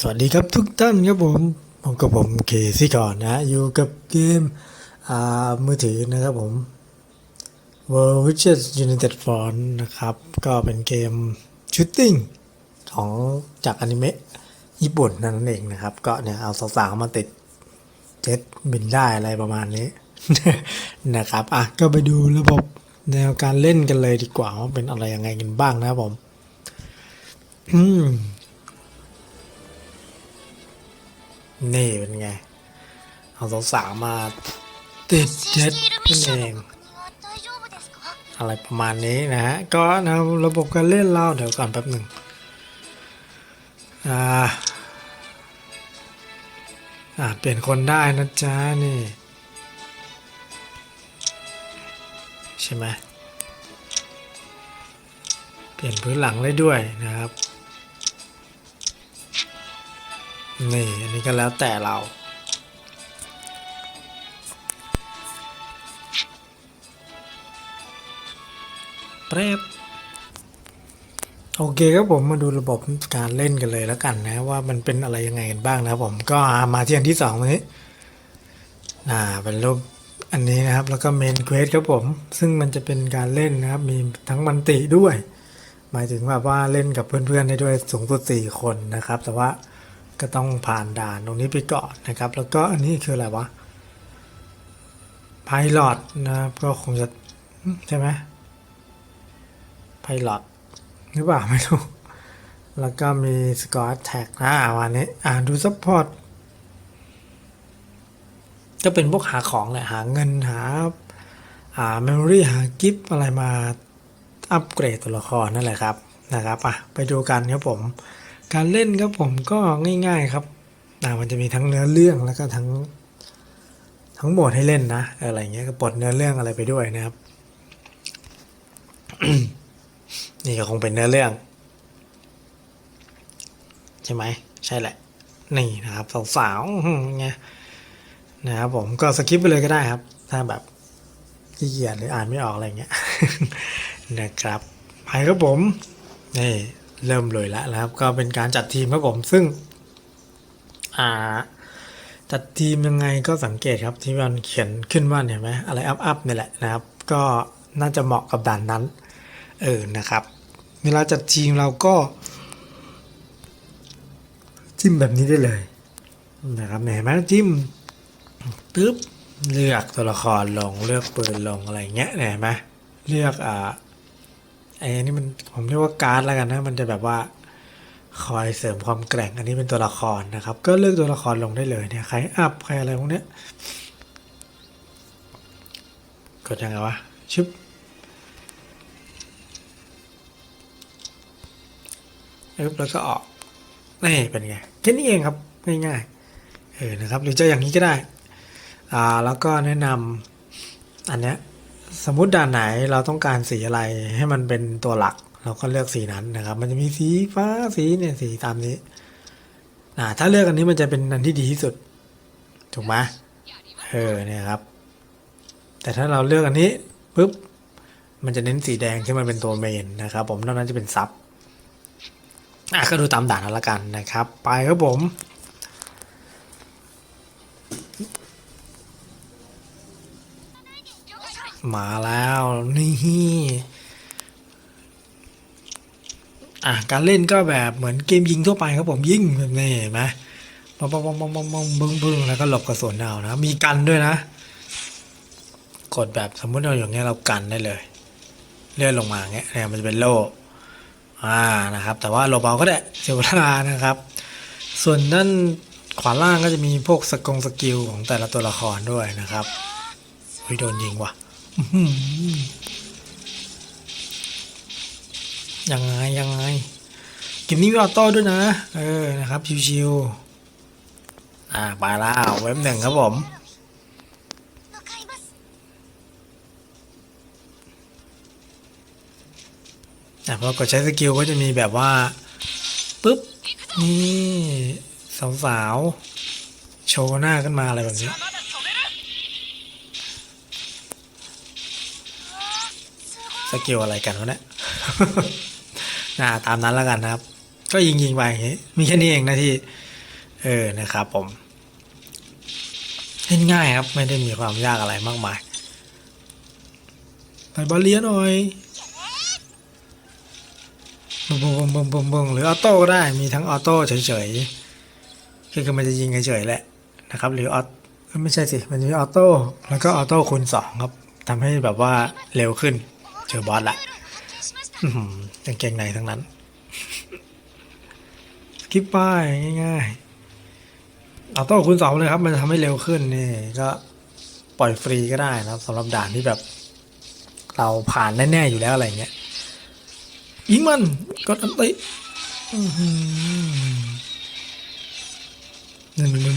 สวัสดีครับทุกท่านครับผมผมกับผมเคซี่ก่อนนะอยู่กับเกมอ่ามือถือนะครับผม World Witches United Front นะครับ ก็เป็นเกมชูตติ้งของจากอนิเมะญี่ปุ่นนั่นเองนะครับ ก็เนี่ยเอาสาวๆมาติดเจ็ตบินได้อะไรประมาณนี้นะครับ อะ ก็ไปดูระบบแนวการเล่นกันเลยดีกว่าว่าเป็นอะไรยังไงกันบ้างนะครับผม นี่เป็นไง เอาสองสามาติดเจ็ดนี่เองอะไรประมาณนี้นะฮะ ก็นะระบบการเล่นเราเดี๋ยวก่อนแป๊บหนึ่งอ่าอ่าเปลี่ยนคนได้นะจ๊ะ นี่ ใช่ไหมเปลี่ยนพื้นหลังได้ด้วยนะครับ นี่อันนี้ก็แล้วแต่เราแป๊บโอเคครับผมมาดูระบบการเล่นกันเลยแล้วกันนะ ว่ามันเป็นอะไรยังไงกันบ้างนะครับผมก็มาที่อันที่สองนี้อ่าเป็นรูปอันนี้นะครับแล้วก็เมนเควสครับผม ซึ่งมันจะเป็นการเล่นนะครับ มีทั้งมันติด้วย หมายถึงแบบว่าเล่นกับเพื่อนๆได้ด้วยสูงสุดสี่คนนะครับ แต่ว่า ก็ต้องผ่านด่านตรงนี้ไปก่อนนะครับ แล้วก็อันนี้คืออะไรวะไพลอตนะครับก็คงจะใช่ไหมไพลอตหรือเปล่าไม่รู้ แล้วก็มีสกอร์แท็กนะวันนี้ อ่านดูซัพพอร์ตก็เป็นพวกหาของแหละหาเงินหาอ่าเมมโมรี่หากิฟต์อะไรมาอัปเกรดตัวละครนั่นแหละครับนะครับอะไปดูกันครับผม การเล่นครับผมก็ง่าย ๆครับมันจะมีทั้งเนื้อเรื่องแล้วก็ทั้งทั้งหมดให้เล่นนะอะไรเงี้ยก็ปลดเนื้อเรื่องอะไรไปด้วยนะครับ นี่ก็คงเป็นเนื้อเรื่อง ใช่ไหมใช่แหละ นี่นะครับสาวๆอื้อหือไงนะครับผมก็สกิปไปเลยก็ได้ครับ ถ้าแบบขี้เกียจหรืออ่านไม่ออกอะไรเงี้ยนะครับไปครับผมนี่ เริ่มเลยแล้วนะครับ ก็เป็นการจัดทีมครับผมซึ่งอ่าจัดทีมยังไงก็สังเกตครับที่มันเขียนขึ้นว่าเห็นไหมอะไรอัพอัพนี่แหละนะครับ ก็น่าจะเหมาะกับด่านนั้น เออนะครับ เวลาจัดทีมเราก็จิ้มแบบนี้ได้เลยนะครับเห็นไหมจิ้มตึ๊บเลือกตัวละครลงเลือกปืนลงอะไรเงี้ยเห็นไหมเลือกอ่า อ้นี่มันผมเรียกว่าการ์ดแล้วกันนะมันจะแบบว่าคอยเสริมความแกร่งอันนี้เป็นตัวละครนะครับ ก็เลือกตัวละครลงได้เลยเนี่ยใครอัพใครอะไรพวกเนี้ยกดยังไงวะชึบปึ๊บแล้วก็ออกนี่เป็นไงแค่นี้เองครับง่ายๆเออนะครับหรือจะอย่างนี้ก็ได้อ่าแล้วก็แนะนำอันเนี้ย สมมุติด่านไหนเราต้องการสีอะไรให้มันเป็นตัวหลัก เราก็เลือกสีนั้นนะครับ มันจะมีสีฟ้าสีเนี่ยสีตามนี้อ่าถ้าเลือกอันนี้มันจะเป็นอันที่ดีที่สุด ถูกไหมเออเนี่ยครับ แต่ถ้าเราเลือกอันนี้ปุ๊บมันจะเน้นสีแดงที่มันเป็นตัวเมนนะครับ ผมนอกนั้นจะเป็นซับอะก็ดูตามด่านนั้นละกันนะครับ ไปครับผม มาแล้วนี่อะการเล่นก็แบบเหมือนเกมยิงทั่วไปครับผมยิงแบบนี้เห็นไหมปองปองปองปองปองปองบึ้งบึ้งแล้วก็หลบกระสุนเอานะ มีกันด้วยนะ กดแบบสมมติเราอย่างเงี้ยเรากันได้เลย เลื่อนลงมาเงี้ยเนี่ยมันจะเป็นโล่อ่านะครับ แต่ว่าโลเบาก็ได้เสียเวลานะครับ ส่วนด้านขวาล่างก็จะมีพวกสกงสกิลของแต่ละตัวละครด้วยนะครับเฮ้ยโดนยิงว่ะ ยังไงยังไงเกมนี้มีออโต้ด้วยนะ เออนะครับชิวๆอ่าไปแล้วเว็บหนึ่งครับผมแต่พอกดใช้สกิลก็จะมีแบบว่าปุ๊บ นี่สาวๆโชว์หน้าขึ้นมาอะไรแบบนี้ สกิลอะไรกันวะเนี่ยอ่าตามนั้นแล้วกันนะครับ ก็ยิงยิงไปอย่างงี้มีแค่นี้เองนะที่ เออนะครับผมเล่นง่ายครับ ไม่ได้มีความยากอะไรมากมายไปบอลเลียหน่อยบึ้งบึ้งบึ้งบึ้งบึ้งหรือออโต้ก็ได้มีทั้งออโต้เฉยๆคือคือมันจะยิงเฉยๆแหละนะครับ หรือออไม่ใช่สิ มันจะมีออโต้แล้วก็ออโต้คูณสองครับทำให้แบบว่าเร็วขึ้น ธอบอสละกางเกงในทั้งนั้น สกิปป้ายง่ายๆ เอาต้องคุณสองเลยครับ มันทำให้เร็วขึ้นนี่ ก็ปล่อยฟรีก็ได้นะครับสำหรับด่านที่แบบ เราผ่านแน่ๆอยู่แล้วอะไรเงี้ยยิงมันก็อันติหนึ่งหนึ่ง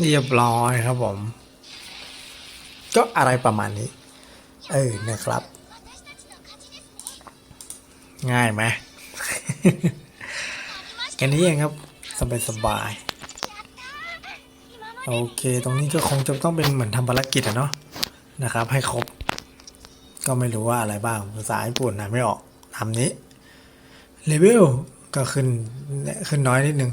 เรียบร้อยครับผม ก็อะไรประมาณนี้ เออนะครับ ง่ายไหมแค่นี้เองครับ สบายสบายโอเค ตรงนี้ก็คงจะต้องเป็นเหมือนทำภารกิจอะเนาะนะครับ ให้ครบ ก็ไม่รู้ว่าอะไรบ้างภาษาญี่ปุ่นนะไม่ออกทำนี้เลเวลก็ขึ้นขึ้นน้อยนิดนึง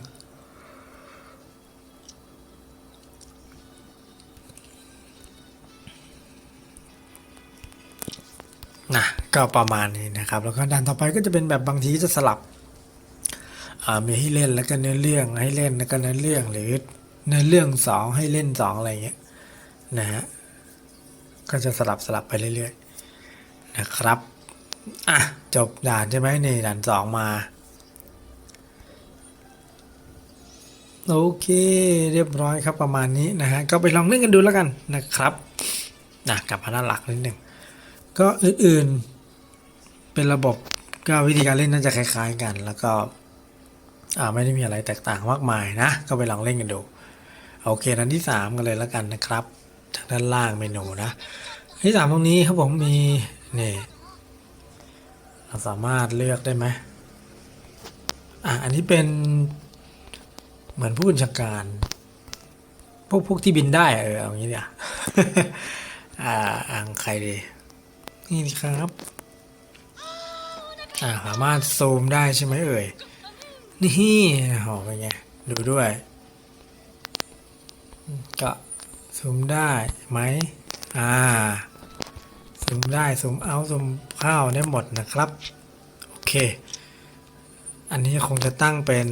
ก็ประมาณนี้นะครับ แล้วก็ด่านต่อไปก็จะเป็นแบบบางทีจะสลับมีให้เล่นแล้วก็เนื้อเรื่องให้เล่นแล้วก็เนื้อเรื่องหรือเนื้อเรื่องสองให้เล่นสองอะไรเงี้ยนะฮะก็จะสลับสลับไปเรื่อยๆนะครับอะจบด่านใช่ไหมนี่ด่านสองมาโอเคเรียบร้อยครับประมาณนี้นะฮะก็ไปลองเล่นกันดูแล้วกันนะครับนะกลับมาด้านหลักนิดหนึ่งก็อื่นๆ เป็นระบบก็วิธีการเล่นน่าจะคล้าย ๆ กัน แล้วก็ไม่ได้มีอะไรแตกต่างมากมายนะ ก็ไปลองเล่นกันดู โอเคนั้นที่สามกันเลยแล้วกันนะครับทางด้านล่างเมนูนะ ที่สามตรงนี้ครับผมมีนี่เราสามารถเลือกได้ไหมอะอันนี้เป็นเหมือนผู้บัญชาการ พวกพวกที่บินได้เออเอาอย่างนี้เดียอ่าอ่างใครดีนี่ครับ อ่าสามารถซูมได้ใช่ไหมเอ่ย นี่หอเป็นไง ดูด้วย ก็ซูมได้ไหม อ่า ซูมได้ซูมเอาซูมเข้าได้หมดนะครับ โอเค อันนี้คงจะตั้งเป็น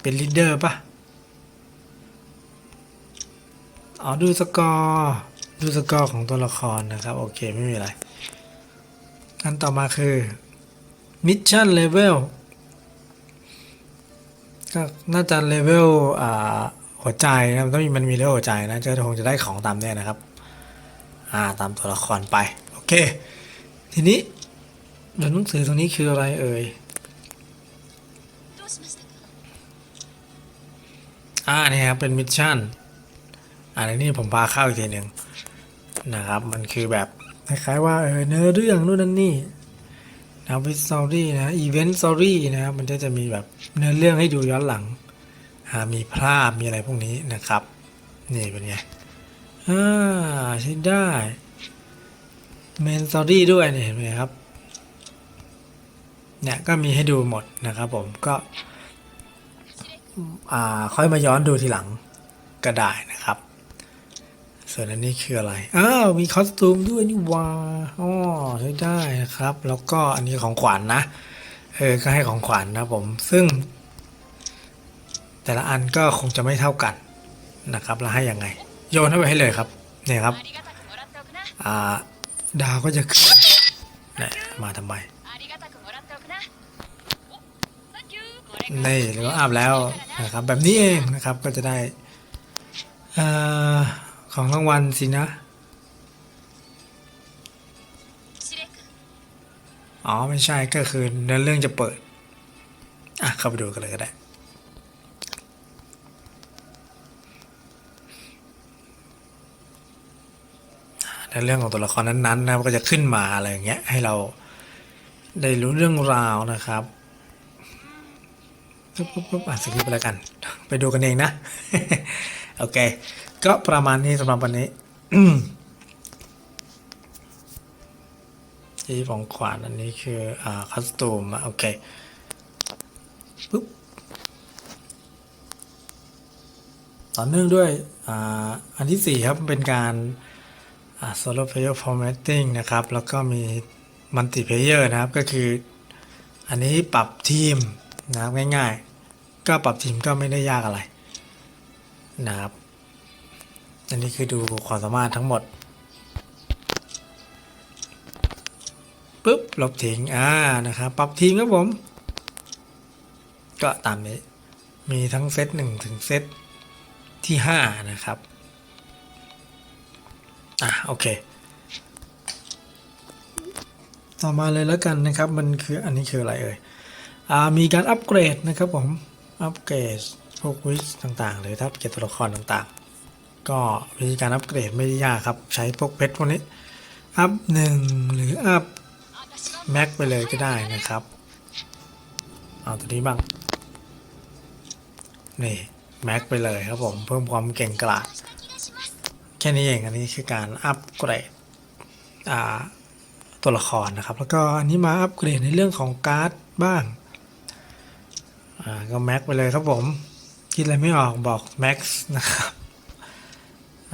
เป็นลีดเดอร์ปะอ๋อ ดูสกอร์ ดูสกอร์ของตัวละครนะครับ โอเค ไม่มีอะไร อันต่อมาคือมิชชั่นเลเวลก็น่าจะเลเวลหัวใจนะมันต้องมีมันมีเลเวลหัวใจนะจะคงจะได้ของตามเนี่ยนะครับ อ่าตามตัวละครไป โอเค ทีนี้หนังสือตรงนี้คืออะไรเอ่ยอ่านี่ครับเป็นมิชชั่นอันนี้ผมพาเข้าอีกทีหนึ่งนะครับ มันคือแบบ คล้ายๆว่าเออเนื้อเรื่องนู่นนั่นนี่นะวิสตอรี่นะอีเวนต์สตอรี่นะครับมันก็จะมีแบบเนื้อเรื่องให้ดูย้อนหลังมีภาพมีอะไรพวกนี้นะครับ นี่เป็นไงอ่าใช้ได้เมนสตอรี่ด้วยเนี่ยเห็นไหมครับเนี่ยก็มีให้ดูหมดนะครับผมก็อ่าค่อยมาย้อนดูทีหลังก็ได้นะครับ ส่วนอันนี้คืออะไร อ้าว มีคอสตูมด้วยนี่ว้าอ๋อใช้ได้นะครับ แล้วก็อันนี้ของขวัญนนะ เออ ก็ให้ของขวัญนนะผม ซึ่ง แต่ละอันก็คงจะไม่เท่ากันนะครับ แล้วให้ยังไง โยนเข้าไปให้เลยครับ เนี่ยครับ อ่า ดาวก็จะขึ้นนี่มาทำไม นี่แล้วอัพแล้วนะครับ แบบนี้เองนะครับ ก็จะได้อ่า ของรางวัลสินะ อ๋อ ไม่ใช่ก็คือเนื้อเรื่องจะเปิด อะ เข้าไปดูกันเลยก็ได้เนื้อเรื่องของตัวละครนั้นๆนะครับก็จะขึ้นมาอะไรอย่างเงี้ยให้เราได้รู้เรื่องราวนะครับปุ๊บปุ๊บปุ๊บอะสคริปต์ไปแล้วกัน ไปดูกันเองนะ โอเค ก็ประมาณนี้สำหรับวันนี้ที่ของขวานอันนี้คือ อ่า คัสตูมโอเคปุ๊บต่อเนื่องด้วย อ่า อันที่สี่ครับ เป็นการอ่า solo player formatting นะครับ แล้วก็มี multi player นะครับ ก็คือ อันนี้ปรับทีมนะครับง่ายๆ ก็ปรับทีมก็ไม่ได้ยากอะไรนะครับ อันนี้คือดูความสามารถทั้งหมดปุ๊บลบทิ้งอ่านะครับปรับทีมครับผม ก็ตามนี้ มีทั้งเซตหนึ่งถึงเซตที่ห้านะครับอะโอเค ต่อมาเลยแล้วกันนะครับ มันคืออันนี้คืออะไรเอ่ยอ่ามีการอัปเกรดนะครับผม อัปเกรดพวกวิชต่างๆ หรือถ้าเกรดตัวละครต่างๆ ก็วิธีการอัปเกรดไม่ได้ยากครับ ใช้พวกเพชรพวกนี้ อัพหนึ่งหรืออัพแม็กไปเลยก็ได้นะครับ เอาตัวนี้บ้าง นี่แม็กไปเลยครับผมเพิ่มความเก่งกล้าดแค่นี้เองอันนี้คือการอัปเกรดตัวละครนะครับ แล้วก็อันนี้มาอัปเกรดในเรื่องของการ์ดบ้างก็แม็กไปเลยครับผมคิดอะไรไม่ออกบอกแม็กซ์นะครับ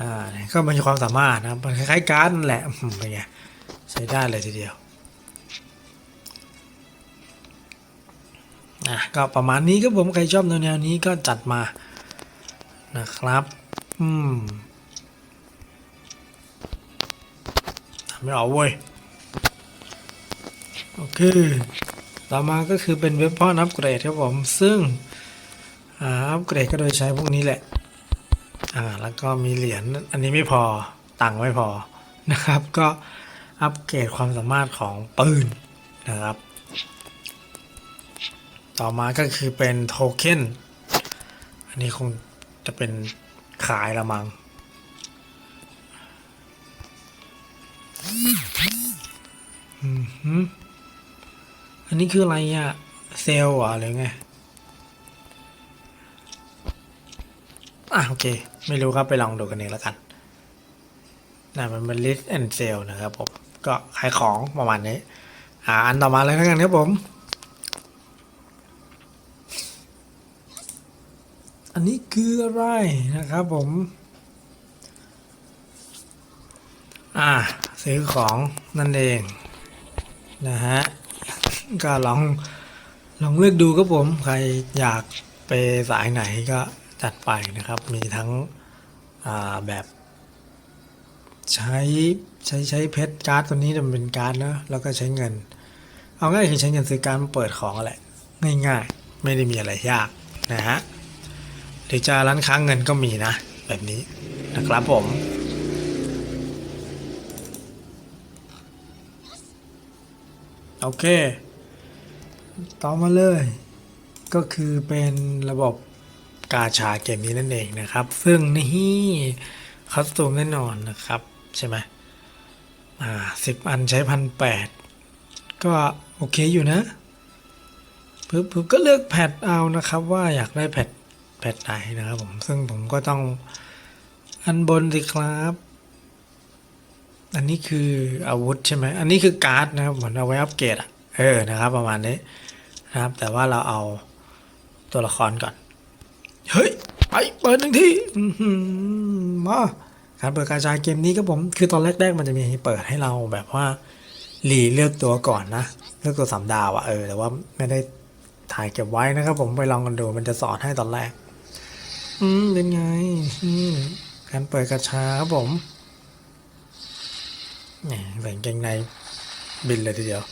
อ่าก็มีความสามารถนะครับมันคล้ายๆการ์ดนั่นแหละเป็นไงใช้ได้เลยทีเดียวอะก็ประมาณนี้ครับผมใครชอบแนวนี้ก็จัดมานะครับอืมทำไม่ออกเว้ยโอเคต่อมาก็คือเป็นเว็บพ่อนอัปเกรดครับผม ซึ่งอัปเกรดก็โดยใช้พวกนี้แหละ อ่าแล้วก็มีเหรียญอันนี้ไม่พอตังค์ไม่พอนะครับ ก็อัปเกรดความสามารถของปืนนะครับ ต่อมาก็คือเป็นโทเค็นอันนี้คงจะเป็นขายละมังอื้มอันนี้คืออะไรอะเซลล์เหรอหรือไง อะโอเค ไม่รู้ครับไปลองดูกันเองแล้วกันนะมันเป็น list and sale นะครับผม ก็ขายของประมาณนี้ อ่า อันต่อมาเลยแล้วกันครับผม อันนี้คืออะไรนะครับผม อ่า ซื้อของนั่นเอง นะฮะ ก็ลองลองเลือกดูครับผม ใครอยากไปสายไหนก็ จัดไปนะครับ มีทั้งแบบใช้ใช้ใช้เพชรการ์ดตัวนี้มันเป็นการ์ดเนะแล้วก็ใช้เงิน เอาง่ายคือใช้เงินซื้อการดมาเปิดของแหละง่ายๆ ไม่ได้มีอะไรยากนะฮะหรือจะร้านค้าเงินก็มีนะ แบบนี้นะครับผมโอเค ต่อมาเลย ก็คือเป็นระบบ กาชาเกมนี้นั่นเองนะครับ ซึ่งนี่คัสตูมแน่นอนนะครับ ใช่ไหมอ่าสิบอันใช้พันแปดก็โอเคอยู่นะปึ๊บปึ๊บก็เลือกแพทเอานะครับ ว่าอยากได้แพทแพทไหนนะครับผมซึ่งผมก็ต้องอันบนสิครับ อันนี้คืออาวุธใช่ไหมอันนี้คือการ์ดนะครับเหมือนเอาไว้อัปเกรดอะเออนะครับ ประมาณนี้นะครับ แต่ว่าเราเอาตัวละครก่อน ไปเปิดหนึ่งที่อื้อหือมาการเปิดการชาเกมนี้ก็ผมคือตอนแรกๆมันจะมีให้เปิดให้เราแบบว่าหลีเลือกตัวก่อนนะเลือกตัวสามดาวอะเออแต่ว่าไม่ได้ถ่ายเก็บไว้นะครับ ผมไปลองกันดูมันจะสอนให้ตอนแรก อืมเป็นไงอืมการเปิดกระชาครับผมนี่ใส่กางเกงในบินเลยทีเดียว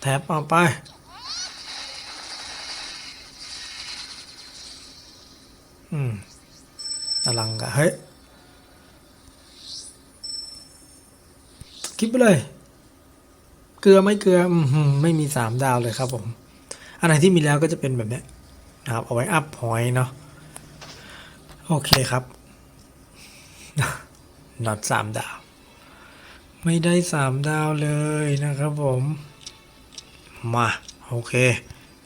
แท็บเอาไป อืมอลังกะเฮ้ยคิดไปเลย เกลือไม่เกลืออืมไม่มีสามดาวเลยครับผมอันไหนที่มีแล้วก็จะเป็นแบบนี้นะครับ เอาไว้อัพพอยต์เนาะโอเคครับน็อตสามดาว ไม่ได้สามดาวเลยนะครับผม มา โอเค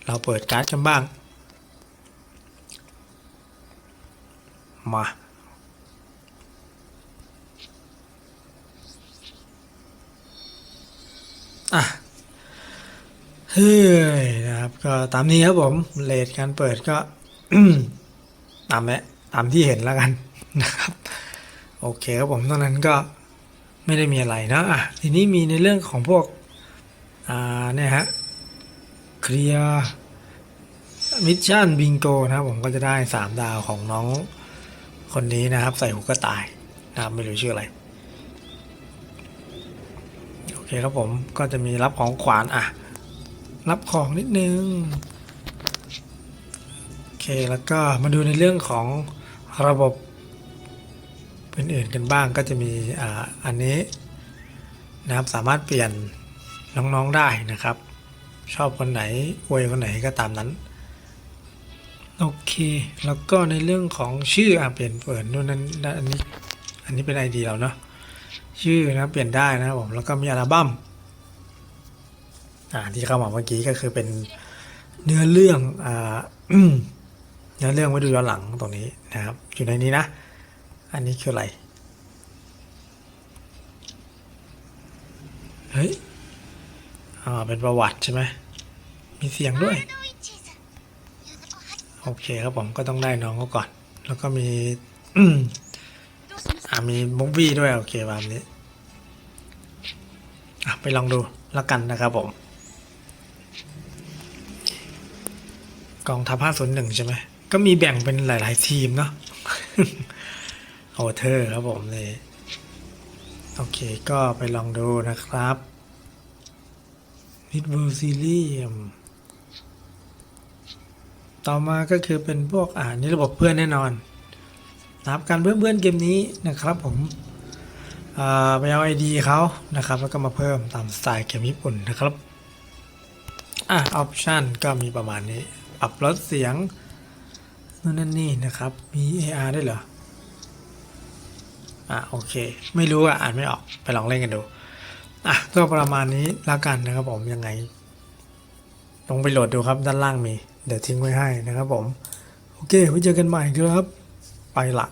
เราเปิดการ์ดกันบ้าง มา อะ เฮ้ย นะครับ ก็ตามนี้ครับผมเลทการเปิดก็ตามแหละตามที่เห็นแล้วกันนะครับ โอเคครับผมตอนนั้นก็ไม่ได้มีอะไรนะอะทีนี้มีในเรื่องของพวก อ่า เนี่ยฮะ เคลียร์มิชชั่นบิงโกนะครับผมก็จะได้สามดาวของน้อง คนนี้นะครับใส่หูกระต่ายนะครับไม่รู้ชื่ออะไรโอเคครับผมก็จะมีรับของขวานอะ รับของนิดนึงโอเคแล้วก็มาดูในเรื่องของระบบอื่นๆกันบ้างก็จะมีอ่าอันนี้นะครับสามารถเปลี่ยนน้องๆได้นะครับ ชอบคนไหนอวยคนไหนก็ตามนั้น โอเค แล้วก็ในเรื่องของชื่ออะเปลี่ยนเปิดนู่นนั่นอันนี้ อันนี้เป็นไอเดียเราเนาะ ชื่อนะเปลี่ยนได้นะครับผม แล้วก็มีอัลบั้ม อ่า ที่เข้ามาเมื่อกี้ก็คือเป็นเนื้อเรื่อง อ่าเนื้อเรื่องไว้ดูย้อนหลังตรงนี้นะครับ อยู่ในนี้นะ อันนี้คืออะไร เฮ้ย อ่า เป็นประวัติใช่ไหม มีเสียงด้วย โอเคครับผมก็ต้องได้น้องเขาก่อน แล้วก็มีอ่ามีบุ๊กบี้ด้วยโอเคแบบนี้อะไปลองดูแล้วกันนะครับผม กองทัพห้าศูนย์หนึ่งใช่ไหมก็มีแบ่งเป็นหลาย ๆ ทีมเนาะโอเทอร์ครับผมเลยโอเคก็ไปลองดูนะครับฮิตเวิร์ซีรีส์ ต่อมาก็คือเป็นพวกอ่านี่ระบบเพื่อนแน่นอนนะครับการเพื่อนเพื่อนเกมนี้นะครับผมไปเอาไอดีเขานะครับแล้วก็มาเพิ่มตามสไตล์เกมญี่ปุ่นนะครับอะออปชันก็มีประมาณนี้ปรับลดเสียงนู่นนั่นนี่นะครับมี AR ได้วยเหรออะโอเค ไม่รู้อะอ่านไม่ออกไปลองเล่นกันดูอะก็ประมาณนี้แล้วกันนะครับผมยังไงลงไปโหลดดูครับด้านล่างมี เดี๋ยวทิ้งไว้ให้นะครับผม โอเคไว้เจอกันใหม่ครับ ไปละ